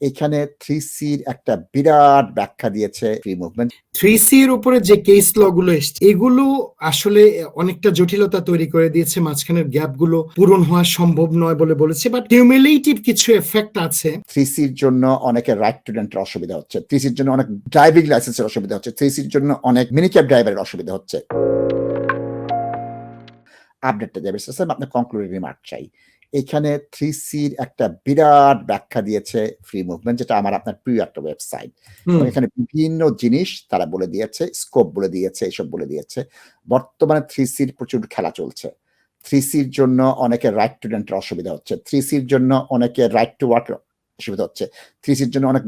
এখানে থ্রি সির একটা বিরাট ব্যাখ্যা দিয়েছে ফ্রি মুভমেন্ট থ্রি সি এর উপরে যে কেস ল গুলো এসছে এগুলো আসলে অনেকটা জটিলতা তৈরি করে দিয়েছে মাঝখানের গ্যাপগুলো পূরণ হওয়া সম্ভব নয় বলে বলেছে বাট কিউমুলেটিভ কিছু এফেক্ট আছে। থ্রি সির জন্য অনেকের রাইট স্টুডেন্টের অসুবিধা হচ্ছে থ্রি সির জন্য অনেক ড্রাইভিং লাইসেন্সের অসুবিধা হচ্ছে থ্রি সির জন্য অনেক মিনি ক্যাব ড্রাইভারের অসুবিধা হচ্ছে। আপডেটটা যাবে স্যার আপনার কনক্লুডিং রিমার্ক চাই। এখানে থ্রি সির একটা বিরাট ব্যাখ্যা দিয়েছে ফ্রি মুভমেন্ট যেটা আমার আপনার প্রিয় একটা ওয়েবসাইট এখানে বিভিন্ন জিনিস তারা বলে দিয়েছে স্কোপ বলে দিয়েছে এসব বলে দিয়েছে। বর্তমানে থ্রি সির প্রচুর খেলা চলছে। থ্রি সির জন্য অনেকের রাইট টু স্টুডেন্টের অসুবিধা হচ্ছে। থ্রি সির জন্য অনেকের রাইট টু ওয়ার্ক অসুবিধা হচ্ছে। থ্রি সির জন্য অনেক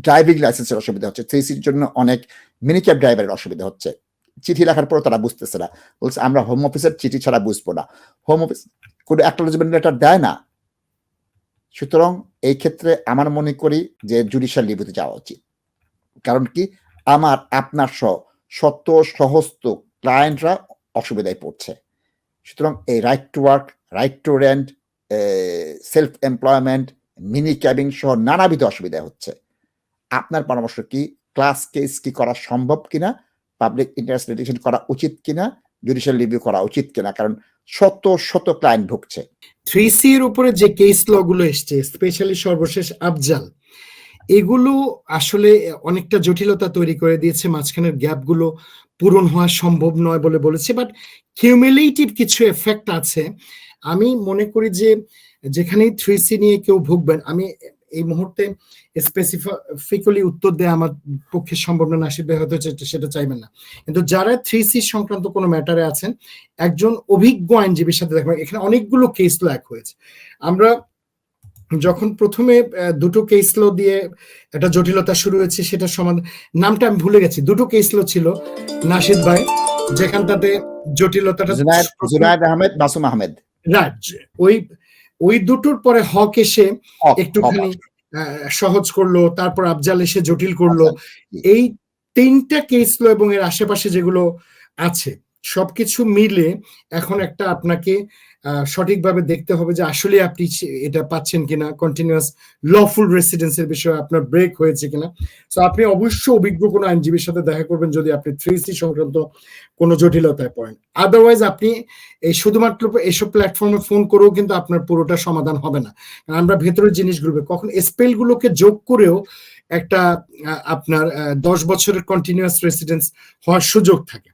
ড্রাইভিং লাইসেন্সের অসুবিধা হচ্ছে। থ্রি সির জন্য অনেক মিনিক্যাব ড্রাইভারের অসুবিধা হচ্ছে। চিঠি লেখার পর তারা বুঝতেছে না। বলছে, আমরা হোম অফিসের চিঠি ছাড়া বুঝব না। হোম অফিস কোনো অ্যাকনোলজমেন্ট লেটার দেয় না। সুতরাং এই ক্ষেত্রে আমার মনে করি যে জুডিশিয়াল লিভিতে যাওয়া উচিত। কারণ কি? আমার, আপনার সহ শত সহস্ত ক্লায়েন্টরা অসুবিধায় পড়ছে। সুতরাং এই right to work right to rent self employment mini cabbing সহ নানাবিধ অসুবিধা হচ্ছে। আপনার পরামর্শ কি? ক্লাস কেস কি করা সম্ভব কিনা? পাবলিক ইন্টারেস্ট লিটিগেশন করা উচিত কিনা জুডিশিয়াল রিভিউ করা উচিত কিনা, কারণ শত শত ক্লায়েন্ট ভুগছে। থ্রি সি এর উপরে যে কেস ল গুলো এসছে স্পেশালি সর্বশেষ আফজাল, এগুলো আসলে অনেকটা জটিলতা তৈরি করে দিয়েছে, মাঝখানের গ্যাপগুলো পূরণ হওয়া সম্ভব নয় বলে বলেছে বাট কিউমুলেটিভ কিছু এফেক্ট আছে। আমি মনে করি যে যেখানেই থ্রি সি নিয়ে কেউ ভুগবেন, আমি এই মুহূর্তে স্পেসিফিক্যালি উত্তর দেয় আমার পক্ষে সম্ভব না নাসিব ভাই হয়তো সেটা- চাইবেন না। কিন্তু যারা থ্রি সি সংক্রান্ত কোনো ম্যাটারে আছেন একজন অভিজ্ঞ আইনজীবীর সাথে দেখবেন এখানে অনেকগুলো কেস ল এক হয়েছে। আমরা যখন প্রথমে দুটো কেস ল দিয়ে একটা জটিলতা শুরু হয়েছে সেটা সমাধান নামটা আমি ভুলে গেছি। দুটো কেস ল ছিল নাসিদ ভাই যেখানটাতে জটিলতাটা জুনায়দ আহমেদ মাসুম আহমেদ। রাইট ওই ওই দুটোর পরে হক এসে একটুখানি আহ, সহজ করল তারপর আফজাল এসে জটিল করল। এই তিনটা কেস লো এবং এর আশেপাশে যেগুলো আছে সবকিছু মিলে এখন একটা আপনাকে সঠিকভাবে দেখতে হবে যে আসলে আপনি এটা পাচ্ছেন কিনা কন্টিনিউয়াস লফুল রেসিডেন্সের বিষয়ে আপনার ব্রেক হয়েছে কিনা। তো আপনি অবশ্যই অভিজ্ঞ কোনো আইনজীবীর সাথে দেখা করবেন যদি আপনি থ্রি সি সংক্রান্ত কোনো জটিলতায় পড়েন। আদারওয়াইজ আপনি এই শুধুমাত্র এসব প্ল্যাটফর্মে ফোন করেও কিন্তু আপনার পুরোটা সমাধান হবে না। কারণ আমরা ভেতরের জিনিসগুলোকে কখন স্পেলগুলোকে যোগ করেও একটা আপনার দশ বছরের কন্টিনিউয়াস রেসিডেন্স হওয়ার সুযোগ থাকে।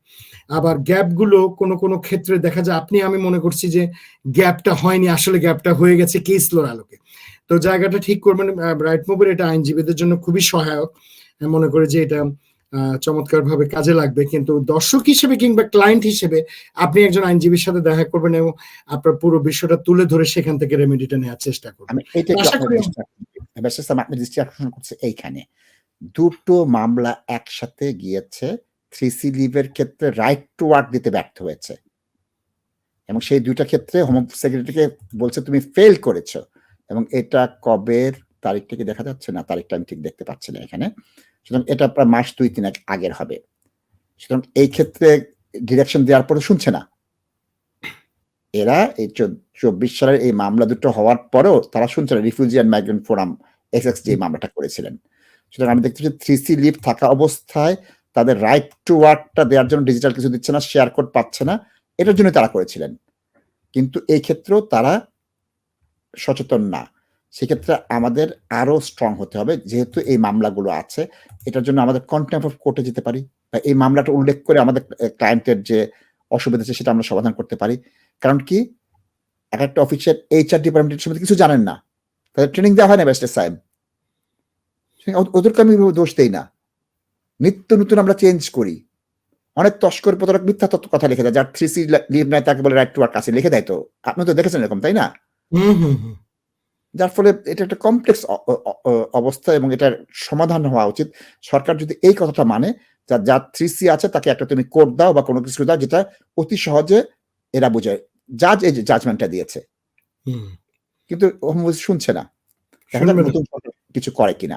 আবার গ্যাপগুলো কোনো কোনো ক্ষেত্রে দেখা যায় আপনি আমি মনে করছি যে গ্যাপটা হয়নি আসলে গ্যাপটা হয়ে গেছে কেস লোর আলোকে। তো জায়গাটা ঠিক করবেন রাইট মুভের এটা আইনজীবীদের জন্য খুবই সহায়ক। মনে করি যে এটা চমৎকার ভাবে কাজে লাগবে। কিন্তু দর্শক হিসেবে কিংবা ক্লায়েন্ট হিসেবে আপনি একজন আইনজীবীর সাথে দেখা করবেন এবং আপনার পুরো বিষয়টা তুলে ধরে সেখান থেকে রেমেডিটা নেওয়ার চেষ্টা করবেন। আপনি দৃষ্টি আকর্ষণ করছে এইখানে। দুটো মামলা একসাথে গিয়েছে। থ্রি সি লিভের ক্ষেত্রে রাইট টু ওয়ার্ক দিতে ব্যর্থ হয়েছে। এবং সেই দুইটা ক্ষেত্রে হোম সেক্রেটারিকে বলছে, তুমি ফেল করেছ। এবং এটা কবের তারিখটা কি দেখা যাচ্ছে না, তারিখটা আমি ঠিক দেখতে পাচ্ছি না এখানে। সুতরাং এটা প্রায় মাস দুই, তিন আগ- আগের হবে। সুতরাং এই ক্ষেত্রে ডিরেকশন দেওয়ার পরে শুনছে না। এরা এই চব্বিশ সালের এই মামলা দুটো হওয়ার পরেও তারা শুনছে না। রিফিউজি অ্যান্ড মাইগ্রেন্ট ফোরাম এক্স যে মামলাটা করেছিলেন। সুতরাং আমি দেখতে পাচ্ছি, থ্রি সি লিভ থাকা অবস্থায় তাদের রাইট টু ওয়ার্কটা দেওয়ার জন্য ডিজিটাল কিছু দিচ্ছে না শেয়ার কোড পাচ্ছে না, এটার জন্য তারা করেছিলেন। কিন্তু এই ক্ষেত্রেও তারা সচেতন না। সেক্ষেত্রে আমাদের আরও স্ট্রং হতে হবে, যেহেতু এই মামলাগুলো আছে, এটার জন্য আমাদের কন্টেম্প অফ কোর্টে যেতে পারি বা এই মামলাটা উল্লেখ করে আমাদের ক্লায়েন্টের যে অসুবিধা আছে, সেটা আমরা সমাধান করতে পারি। কারণ কি? এক একটা অফিসের এইচআর ডিপার্টমেন্টের সম্বন্ধে কিছু জানেন না। তাদের ট্রেনিং দেওয়া হয় না ব্যাস্টের সাহেব। ওদেরকে আমি দোষ দেই না। নিত্য নতুন আমরা চেঞ্জ করি। অনেক তস্কর প্রতারক মিথ্যা তত্ত্ব কথা লিখে দেয় যার থ্রি সি লিভ নাই তাকে বলে রাইট টু ওয়ার্ক আছে লিখে দেয় তো। আপনি তো দেখেছেন এরকম তাই না? যার ফলে এটা একটা কমপ্লেক্স অবস্থা এবং এটার সমাধান হওয়া উচিত। সরকার যদি এই কথাটা মানে যা যার থ্রি সি আছে তাকে একটা তুমি কোড দাও বা কোনো কিছু দাও যেটা অতি সহজে এরা বুঝে জাজ এই জাজমেন্টটা দিয়েছে। কিন্তু শুনছে না। কিছু করে কিনা।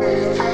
Música